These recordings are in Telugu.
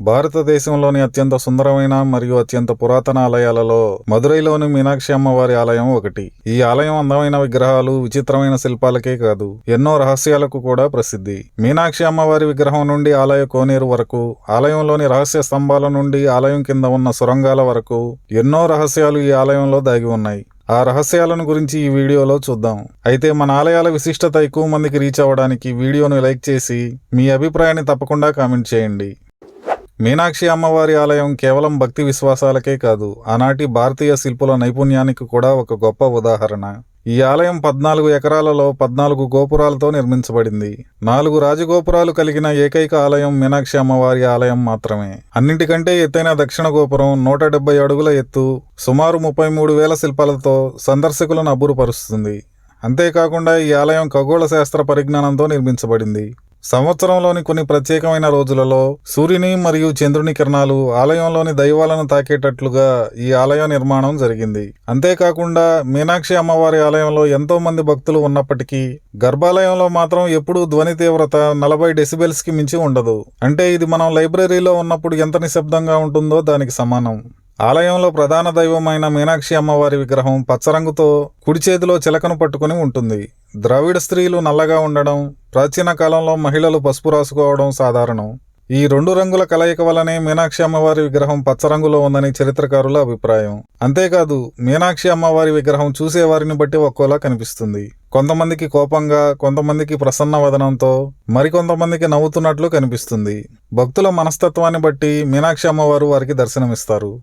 భారతదేశంలోని అత్యంత సుందరమైన మరియు అత్యంత పురాతన ఆలయాలలో మదురైలోని మీనాక్షి అమ్మవారి ఆలయం ఒకటి. ఈ ఆలయం అందమైన విగ్రహాలు విచిత్రమైన శిల్పాలకే కాదు ఎన్నో రహస్యాలకు కూడా ప్రసిద్ధి. మీనాక్షి అమ్మవారి విగ్రహం నుండి ఆలయ కోనేరు వరకు ఆలయంలోని రహస్య స్తంభాల నుండి ఆలయం కింద ఉన్న సొరంగాల వరకు ఎన్నో రహస్యాలు ఈ ఆలయంలో దాగి ఉన్నాయి. ఆ రహస్యాలను గురించి ఈ వీడియోలో చూద్దాం. అయితే మన ఆలయాల విశిష్టత ఎక్కువ మందికి రీచ్ అవ్వడానికి వీడియోను లైక్ చేసి మీ అభిప్రాయాన్ని తప్పకుండా కామెంట్ చేయండి. మీనాక్షి అమ్మవారి ఆలయం కేవలం భక్తి విశ్వాసాలకే కాదు ఆనాటి భారతీయ శిల్పుల నైపుణ్యానికి కూడా ఒక గొప్ప ఉదాహరణ. ఈ ఆలయం పద్నాలుగు ఎకరాలలో పద్నాలుగు గోపురాలతో నిర్మించబడింది. నాలుగు రాజగోపురాలు కలిగిన ఏకైక ఆలయం మీనాక్షి అమ్మవారి ఆలయం మాత్రమే. అన్నింటికంటే ఎత్తైన దక్షిణ గోపురం నూట డెబ్బై అడుగుల ఎత్తు సుమారు ముప్పై మూడు వేల శిల్పాలతో సందర్శకులను అబ్బురుపరుస్తుంది. అంతేకాకుండా ఈ ఆలయం ఖగోళ శాస్త్ర పరిజ్ఞానంతో నిర్మించబడింది. సంవత్సరంలోని కొన్ని ప్రత్యేకమైన రోజులలో సూర్యుని మరియు చంద్రుని కిరణాలు ఆలయంలోని దైవాలను తాకేటట్లుగా ఈ ఆలయ నిర్మాణం జరిగింది. అంతేకాకుండా మీనాక్షి అమ్మవారి ఆలయంలో ఎంతో మంది భక్తులు ఉన్నప్పటికీ గర్భాలయంలో మాత్రం ఎప్పుడూ ధ్వని తీవ్రత నలభై డెసిబెల్స్కి మించి ఉండదు. అంటే ఇది మనం లైబ్రరీలో ఉన్నప్పుడు ఎంత నిశ్శబ్దంగా ఉంటుందో దానికి సమానం. ఆలయంలో ప్రధాన దైవమైన మీనాక్షి అమ్మవారి విగ్రహం పచ్చరంగుతో కుడి చేతిలో చిలకను పట్టుకుని ఉంటుంది. ద్రవిడ స్త్రీలు నల్లగా ఉండడం ప్రాచీన కాలంలో మహిళలు పసుపు రాసుకోవడం సాధారణం. ఈ రెండు రంగుల కలయిక వల్లనే మీనాక్షి అమ్మవారి విగ్రహం పచ్చరంగులో ఉందని చరిత్రకారుల అభిప్రాయం. అంతేకాదు మీనాక్షి అమ్మవారి విగ్రహం చూసేవారిని బట్టి ఒక్కోలా కనిపిస్తుంది. కొంతమందికి కోపంగా కొంతమందికి ప్రసన్న వదనంతో మరికొంతమందికి నవ్వుతున్నట్లు కనిపిస్తుంది. భక్తుల మనస్తత్వాన్ని బట్టి మీనాక్షి అమ్మవారు వారికి దర్శనమిస్తారు.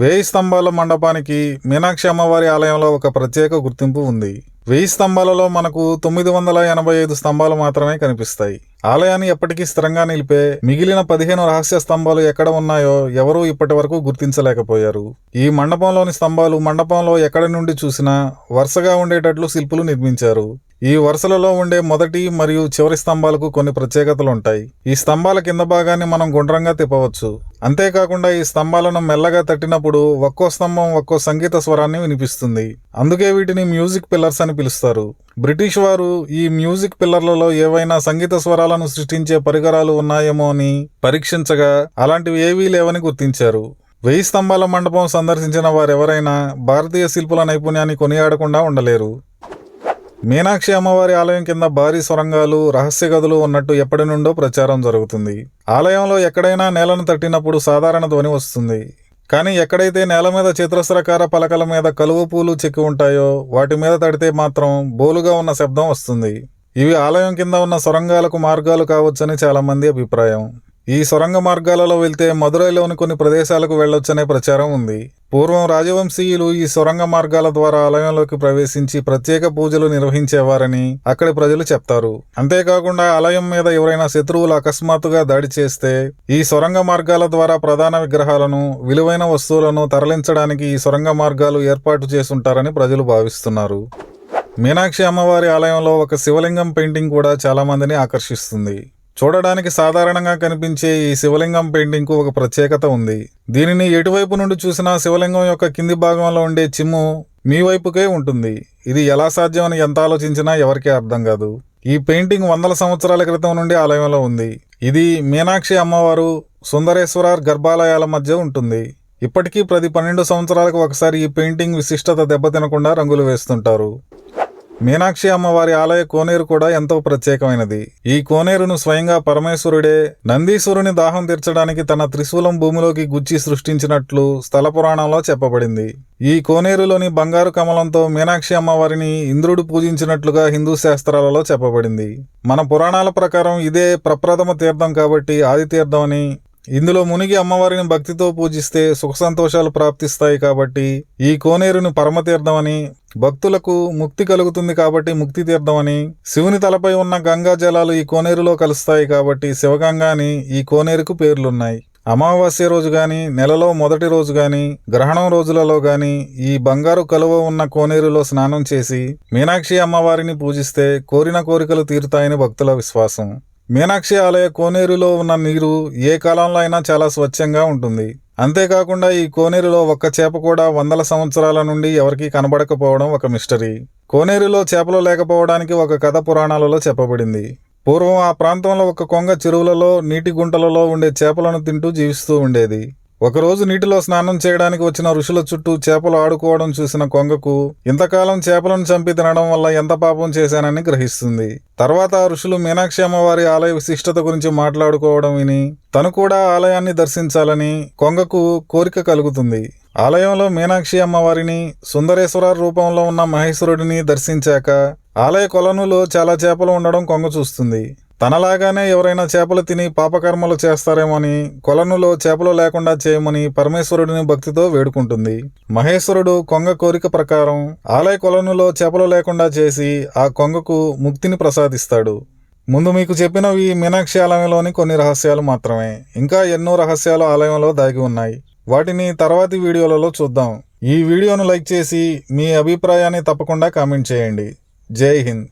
వేయి స్తంభాల మండపానికి మీనాక్షి అమ్మవారి ఆలయంలో ఒక ప్రత్యేక గుర్తింపు ఉంది. వెయ్యి స్తంభాలలో మనకు తొమ్మిది వందల ఎనభై ఐదు స్తంభాలు మాత్రమే కనిపిస్తాయి. ఆలయాన్ని ఎప్పటికీ స్థిరంగా నిలిపే మిగిలిన పదిహేను రహస్య స్తంభాలు ఎక్కడ ఉన్నాయో ఎవరూ ఇప్పటి వరకు గుర్తించలేకపోయారు. ఈ మండపంలోని స్తంభాలు మండపంలో ఎక్కడి నుండి చూసినా వరుసగా ఉండేటట్లు శిల్పులు నిర్మించారు. ఈ వరుసలలో ఉండే మొదటి మరియు చివరి స్తంభాలకు కొన్ని ప్రత్యేకతలు ఉంటాయి. ఈ స్తంభాల కింద భాగాన్ని మనం గుండ్రంగా తిప్పవచ్చు. అంతేకాకుండా ఈ స్తంభాలను మెల్లగా తట్టినప్పుడు ఒక్కో స్తంభం ఒక్కో సంగీత స్వరాన్ని వినిపిస్తుంది. అందుకే వీటిని మ్యూజిక్ పిల్లర్స్ అని పిలుస్తారు. బ్రిటిష్ వారు ఈ మ్యూజిక్ పిల్లర్లలో ఏవైనా సంగీత స్వరాలను సృష్టించే పరికరాలు ఉన్నాయేమో అని పరీక్షించగా అలాంటివి ఏవీ లేవని గుర్తించారు. వెయ్యి స్తంభాల మండపం సందర్శించిన వారెవరైనా భారతీయ శిల్పుల నైపుణ్యాన్ని కొనియాడకుండా ఉండలేరు. మీనాక్షి అమ్మవారి ఆలయం కింద భారీ సొరంగాలు రహస్య గదులు ఉన్నట్టు ఎప్పటి నుండో ప్రచారం జరుగుతుంది. ఆలయంలో ఎక్కడైనా నేలను తట్టినప్పుడు సాధారణ ధ్వని వస్తుంది. కానీ ఎక్కడైతే నేల మీద చిత్రస్రకార పలకల మీద కలువ పూలు చెక్కి ఉంటాయో వాటి మీద తడితే మాత్రం బోలుగా ఉన్న శబ్దం వస్తుంది. ఇవి ఆలయం కింద ఉన్న సొరంగాలకు మార్గాలు కావచ్చని చాలా మంది అభిప్రాయం. ఈ సొరంగ మార్గాలలో వెళ్తే మదురైలోని కొన్ని ప్రదేశాలకు వెళ్ళొచ్చనే ప్రచారం ఉంది. పూర్వం రాజవంశీయులు ఈ సొరంగ మార్గాల ద్వారా ఆలయంలోకి ప్రవేశించి ప్రత్యేక పూజలు నిర్వహించేవారని అక్కడి ప్రజలు చెప్తారు. అంతేకాకుండా ఆలయం మీద ఎవరైనా శత్రువులు అకస్మాత్తుగా దాడి చేస్తే ఈ సొరంగ మార్గాల ద్వారా ప్రధాన విగ్రహాలను విలువైన వస్తువులను తరలించడానికి ఈ సొరంగ మార్గాలు ఏర్పాటు చేసుంటారని ప్రజలు భావిస్తున్నారు. మీనాక్షి అమ్మవారి ఆలయంలో ఒక శివలింగం పెయింటింగ్ కూడా చాలామందిని ఆకర్షిస్తుంది. చూడడానికి సాధారణంగా కనిపించే ఈ శివలింగం పెయింటింగ్కు ఒక ప్రత్యేకత ఉంది. దీనిని ఎటువైపు నుండి చూసినా శివలింగం యొక్క కింది భాగంలో ఉండే చిమ్ము మీ వైపుకే ఉంటుంది. ఇది ఎలా సాధ్యమని ఎంత ఆలోచించినా ఎవరికీ అర్థం కాదు. ఈ పెయింటింగ్ వందల సంవత్సరాల క్రితం నుండి ఆలయంలో ఉంది. ఇది మీనాక్షి అమ్మవారు సుందరేశ్వర గర్భాలయాల మధ్య ఉంటుంది. ఇప్పటికీ ప్రతి పన్నెండు సంవత్సరాలకు ఒకసారి ఈ పెయింటింగ్ విశిష్టత దెబ్బతినకుండా రంగులు వేస్తుంటారు. మీనాక్షి అమ్మవారి ఆలయ కోనేరు కూడా ఎంతో ప్రత్యేకమైనది. ఈ కోనేరును స్వయంగా పరమేశ్వరుడే నందీశ్వరుని దాహం తీర్చడానికి తన త్రిశూలం భూమిలోకి గుచ్చి సృష్టించినట్లు స్థల పురాణంలో చెప్పబడింది. ఈ కోనేరులోని బంగారు కమలంతో మీనాక్షి అమ్మవారిని ఇంద్రుడు పూజించినట్లుగా హిందూ శాస్త్రాలలో చెప్పబడింది. మన పురాణాల ప్రకారం ఇదే ప్రప్రథమ తీర్థం కాబట్టి ఆదితీర్థం అని ఇందులో మునిగి అమ్మవారిని భక్తితో పూజిస్తే సుఖ సంతోషాలు ప్రాప్తిస్తాయి కాబట్టి ఈ కోనేరుని పరమతీర్థమని భక్తులకు ముక్తి కలుగుతుంది కాబట్టి ముక్తి తీర్థమని శివుని తలపై ఉన్న గంగా జలాలు ఈ కోనేరులో కలుస్తాయి కాబట్టి శివగంగా అని ఈ కోనేరుకు పేర్లున్నాయి. అమావాస్య రోజు కానీ నెలలో మొదటి రోజు కానీ గ్రహణం రోజులలో కానీ ఈ బంగారు కలువ ఉన్న కోనేరులో స్నానం చేసి మీనాక్షి అమ్మవారిని పూజిస్తే కోరిన కోరికలు తీరుతాయని భక్తుల విశ్వాసం. మీనాక్షి ఆలయ కోనేరులో ఉన్న నీరు ఏ కాలంలో అయినా చాలా స్వచ్ఛంగా ఉంటుంది. అంతేకాకుండా ఈ కోనేరులో ఒక్క చేప కూడా వందల సంవత్సరాల నుండి ఎవరికీ కనబడకపోవడం ఒక మిస్టరీ. కోనేరులో చేపలు లేకపోవడానికి ఒక కథ పురాణాలలో చెప్పబడింది. పూర్వం ఆ ప్రాంతంలో ఒక కొంగ చెరువులలో నీటి గుంటలలో ఉండే చేపలను తింటూ జీవిస్తూ ఉండేది. ఒకరోజు నీటిలో స్నానం చేయడానికి వచ్చిన ఋషుల చుట్టూ చేపలు ఆడుకోవడం చూసిన కొంగకు ఇంతకాలం చేపలను చంపి తినడం వల్ల ఎంత పాపం చేశానని గ్రహిస్తుంది. తర్వాత ఆ ఋషులు మీనాక్షి అమ్మవారి ఆలయ విశిష్టత గురించి మాట్లాడుకోవడం విని తను కూడా ఆలయాన్ని దర్శించాలని కొంగకు కోరిక కలుగుతుంది. ఆలయంలో మీనాక్షి అమ్మవారిని సుందరేశ్వర రూపంలో ఉన్న మహేశ్వరుడిని దర్శించాక ఆలయ కొలనులో చాలా చేపలు ఉండడం కొంగ చూస్తుంది. తనలాగానే ఎవరైనా చేపలు తిని పాపకర్మలు చేస్తారేమోని కొలనులో చేపలు లేకుండా చేయమని పరమేశ్వరుడిని భక్తితో వేడుకుంటుంది. మహేశ్వరుడు కొంగ కోరిక ప్రకారం ఆలయ కొలనులో చేపలు లేకుండా చేసి ఆ కొంగకు ముక్తిని ప్రసాదిస్తాడు. ముందు మీకు చెప్పినవి మీనాక్షి ఆలయంలోని కొన్ని రహస్యాలు మాత్రమే. ఇంకా ఎన్నో రహస్యాలు ఆలయంలో దాగి ఉన్నాయి. వాటిని తర్వాతి వీడియోలలో చూద్దాం. ఈ వీడియోను లైక్ చేసి మీ అభిప్రాయాన్ని తప్పకుండా కామెంట్ చేయండి. జై హింద్.